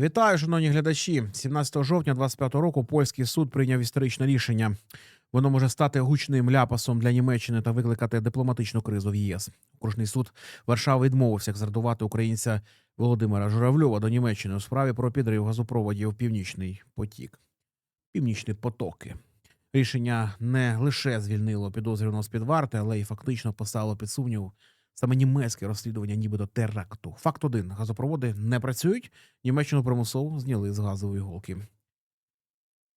Вітаю, шановні глядачі. 17 жовтня 25 року польський суд прийняв історичне рішення. Воно може стати гучним ляпасом для Німеччини та викликати дипломатичну кризу в ЄС. Окружний суд Варшави відмовився екстрадувати українця Володимира Журавльова до Німеччини у справі про підрив газопроводів Північний потік. Північні потоки. Рішення не лише звільнило підозрюваного з під варти, але й фактично поставило під сумнів саме німецьке розслідування, нібито теракту. Факт один: газопроводи не працюють. Німеччину примусово зняли з газової голки.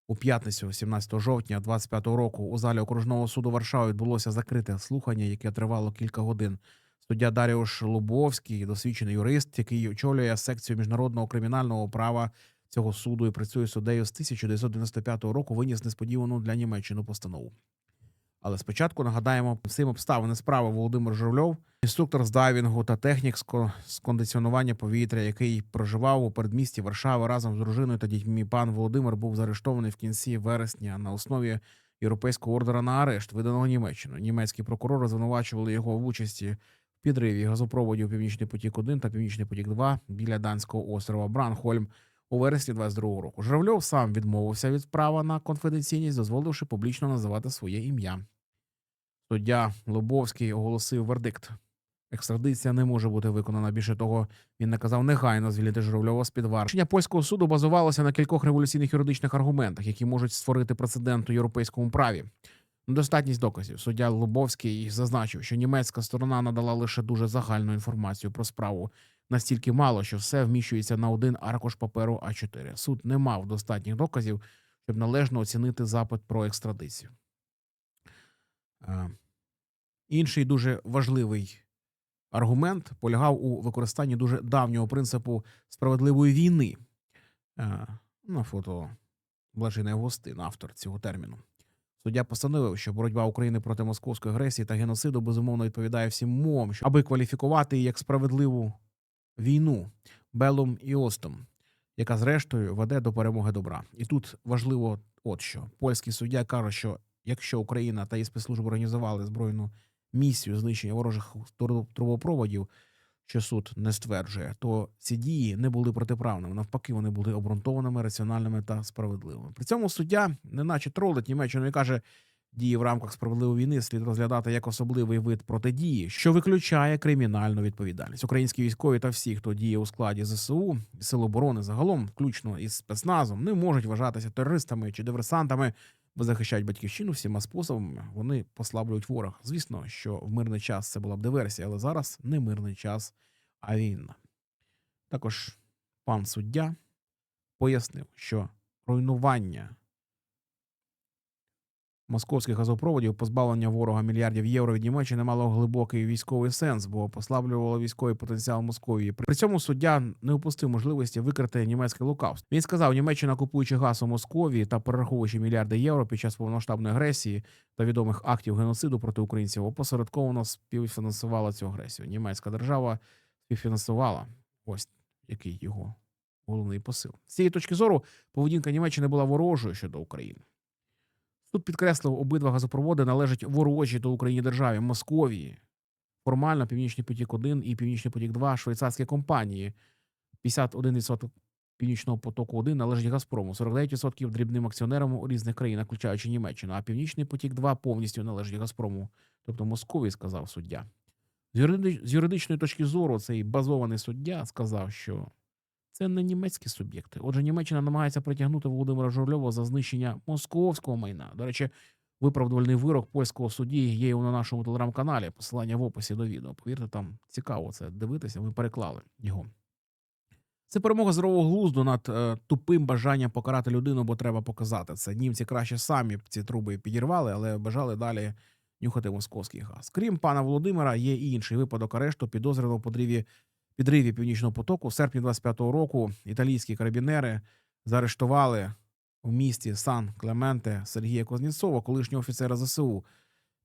У п'ятницю, 17 жовтня 25 року, у залі окружного суду Варшави відбулося закрите слухання, яке тривало кілька годин. Суддя Даріуш Лубовський, досвідчений юрист, який очолює секцію міжнародного кримінального права цього суду і працює суддею з 1995 року, виніс несподівану для Німеччини постанову. Але спочатку нагадаємо всім обставини справи Володимир Журавльов, інструктор з дайвінгу та технік з кондиціонування повітря, який проживав у передмісті Варшави разом з дружиною та дітьми. Пан Володимир був заарештований в кінці вересня на основі європейського ордера на арешт, виданого Німеччиною. Німецькі прокурори звинувачували його в участі в підриві газопроводів Північний потік 1 та Північний потік 2 біля данського острова Бранхольм у вересні 22 року. Журавльов сам відмовився від права на конфіденційність, дозволивши публічно називати своє ім'я. Суддя Лобовський оголосив вердикт. Екстрадиція не може бути виконана. Більше того, він наказав негайно звільнити Журавльова з під. Рішення польського суду базувалося на кількох революційних юридичних аргументах, які можуть створити прецедент у європейському праві. Недостатність доказів. Суддя Лобовський зазначив, що німецька сторона надала лише дуже загальну інформацію про справу, настільки мало, що все вміщується на один аркуш паперу А4. Суд не мав достатніх доказів, щоб належно оцінити запит про екстрадицію. Е, Інший дуже важливий аргумент полягав у використанні дуже давнього принципу справедливої війни. Е, На фото Блажина Гостин, автор цього терміну. Суддя постановив, що боротьба України проти московської агресії та геноциду безумовно відповідає всім мовам, аби кваліфікувати її як справедливу війну белом і остом, яка зрештою веде до перемоги добра. І тут важливо, от що польський суддя каже, що якщо Україна та її спецслужби організували збройну місію знищення ворожих трубопроводів, що суд не стверджує, то ці дії не були протиправними. Навпаки, вони були обґрунтованими, раціональними та справедливими. При цьому суддя, неначе тролить Німеччину і каже. Дії в рамках справедливої війни слід розглядати як особливий вид протидії, що виключає кримінальну відповідальність. Українські військові та всі, хто діє у складі ЗСУ Сил оборони загалом, включно із спецназом, не можуть вважатися терористами чи диверсантами, захищають батьківщину всіма способами. Вони послаблюють ворог. Звісно, що в мирний час це була б диверсія, але зараз не мирний час, а війна. Також пан суддя пояснив, що руйнування московських газопроводів, позбавлення ворога мільярдів євро від Німеччини мало глибокий військовий сенс, бо послаблювало військовий потенціал Московії. При цьому суддя не упустив можливості викрити німецьке лукавство. Він сказав, Німеччина купуючи газ у Московії та перераховуючи мільярди євро під час повномасштабної агресії та відомих актів геноциду проти українців, опосередковано співфінансувала цю агресію. Німецька держава співфінансувала ось який його головний посил. З цієї точки зору поведінка Німеччини була ворожою щодо України. Суд підкреслив, обидва газопроводи належать ворожій до України державі Московії. Формально Північний потік 1 і Північний потік 2 швейцарські компанії. 51% Північного потоку 1 належить Газпрому, 49% дрібним акціонерам у різних країнах, включаючи Німеччину, а Північний потік 2 повністю належить Газпрому, тобто Московії, сказав суддя. З юридичної точки зору, цей базований суддя сказав, що це не німецькі суб'єкти. Отже, Німеччина намагається притягнути Володимира Журавльова за знищення московського майна. До речі, виправдувальний вирок польського судді є на нашому телеграм-каналі. Посилання в описі до відео. Повірте, там цікаво це дивитися. Ми переклали його. Це перемога здорового глузду над е, тупим бажанням покарати людину, бо треба показати це. Німці краще самі ці труби підірвали, але бажали далі нюхати московський газ. Крім пана Володимира, є і інший випадок арешту підозрюваного подріві підриві північного потоку. В серпні 25-го року італійські карабінери заарештували в місті Сан Клементе Сергія Кузнєцова, колишнього офіцера ЗСУ.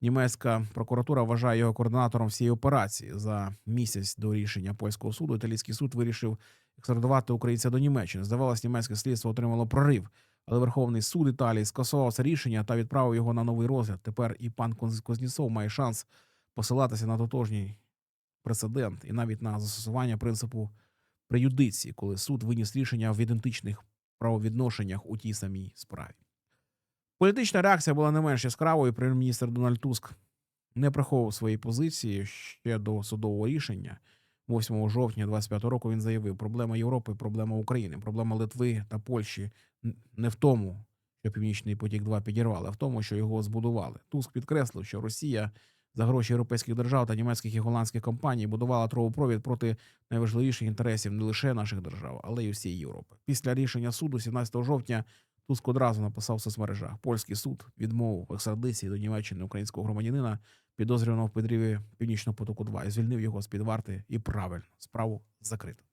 Німецька прокуратура вважає його координатором всієї операції. За місяць до рішення польського суду італійський суд вирішив екстрадувати українця до Німеччини. Здавалось, німецьке слідство отримало прорив, але Верховний суд Італії скасував це рішення та відправив його на новий розгляд. Тепер і пан Кузнєцов має шанс посилатися на тотожній прецедент і навіть на застосування принципу преюдиції, коли суд виніс рішення в ідентичних правовідношеннях у тій самій справі. Політична реакція була не менш яскравою. Прем'єр-міністр Дональд Туск не приховував свої позиції ще до судового рішення. 8 жовтня 25 року він заявив: проблема Європи, проблема України, проблема Литви та Польщі не в тому, що Північний потік 2 підірвали, а в тому, що його збудували. Туск підкреслив, що Росія за гроші європейських держав та німецьких і голландських компаній будувала трубопровід проти найважливіших інтересів не лише наших держав, але й усієї Європи. Після рішення суду 17 жовтня Туск одразу написав в соцмережах: Польський суд відмовив екстрадиції до Німеччини українського громадянина, підозрюваного в підриві Північного потоку 2 і звільнив його з під варти і правильно справу закрито.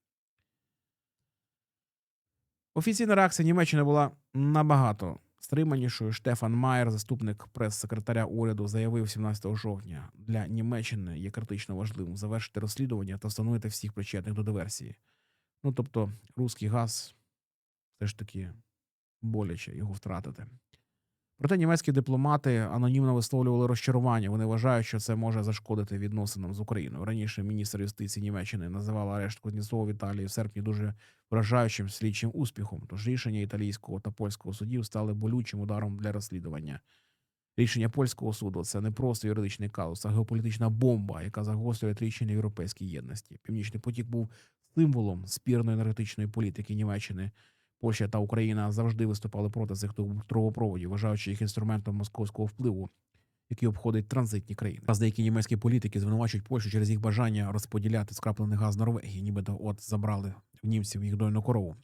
Офіційна реакція Німеччини була набагато стриманішою. Штефан Майер, заступник прес-секретаря уряду, заявив 17 жовтня: для Німеччини є критично важливим завершити розслідування та встановити всіх причетних до диверсії. Ну тобто, руський газ все ж таки боляче його втратити. Проте німецькі дипломати анонімно висловлювали розчарування. Вони вважають, що це може зашкодити відносинам з Україною. Раніше міністр юстиції Німеччини називав арешт Кузнєцова в Італії в серпні дуже вражаючим слідчим успіхом. Тож рішення італійського та польського судів стали болючим ударом для розслідування. Рішення польського суду це не просто юридичний казус, а геополітична бомба, яка загострює тріщини європейській єдності. Північний потік був символом спірної енергетичної політики Німеччини. Польща та Україна завжди виступали проти цих трубопроводів, вважаючи їх інструментом московського впливу, який обходить транзитні країни. Раз деякі німецькі політики звинувачують Польщу через їх бажання розподіляти скраплений газ Норвегії, нібито от забрали в німців їх дойну корову.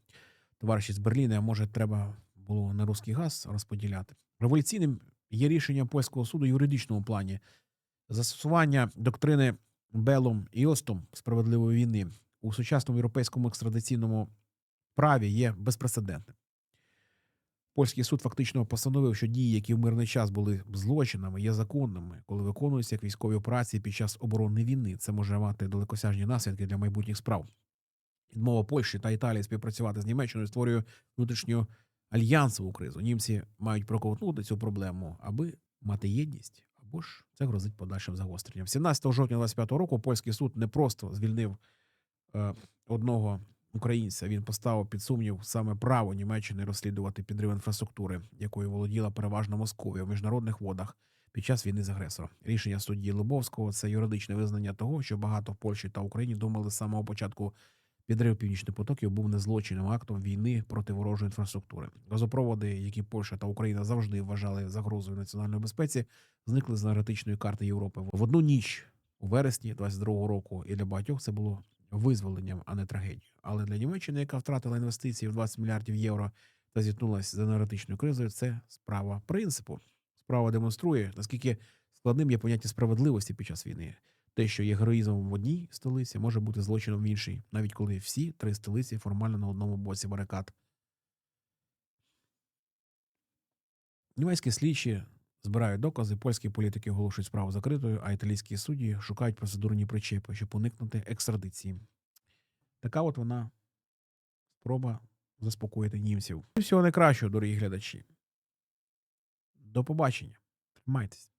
Товариші з Берліна, може, треба було не русський газ розподіляти. Революційним є рішення польського суду юридичному плані застосування доктрини Белом і Остом справедливої війни у сучасному європейському екстрадиційному праві є безпрецедентним. Польський суд фактично постановив, що дії, які в мирний час були злочинами, є законними, коли виконуються як військові операції під час оборони війни. Це може мати далекосяжні наслідки для майбутніх справ. Відмова Польщі та Італії співпрацювати з Німеччиною створює внутрішню альянсову кризу. Німці мають проковтнути цю проблему, аби мати єдність, або ж це грозить подальшим загостренням. 17 жовтня 25 року польський суд не просто звільнив е, одного українця. Він поставив під сумнів саме право Німеччини розслідувати підрив інфраструктури, якою володіла переважно Московія в міжнародних водах під час війни з агресором. Рішення судді Лобовського це юридичне визнання того, що багато в Польщі та Україні думали з самого початку. Підрив північних потоків був незлочинним актом війни проти ворожої інфраструктури. Газопроводи, які Польща та Україна завжди вважали загрозою національної безпеці, зникли з енергетичної карти Європи в одну ніч у вересні 22-го року. І для багатьох це було визволенням, а не трагедією. Але для Німеччини, яка втратила інвестиції в 20 мільярдів євро та зіткнулася з енергетичною кризою, це справа принципу. Справа демонструє, наскільки складним є поняття справедливості під час війни. Те, що є героїзмом в одній столиці, може бути злочином в іншій, навіть коли всі три столиці формально на одному боці барикад. Німецькі слідчі збирають докази, польські політики оголошують справу закритою, а італійські судді шукають процедурні причепи, щоб уникнути екстрадиції. Така от вона спроба заспокоїти німців. Всього найкращого, дорогі глядачі. До побачення. Тримайтесь.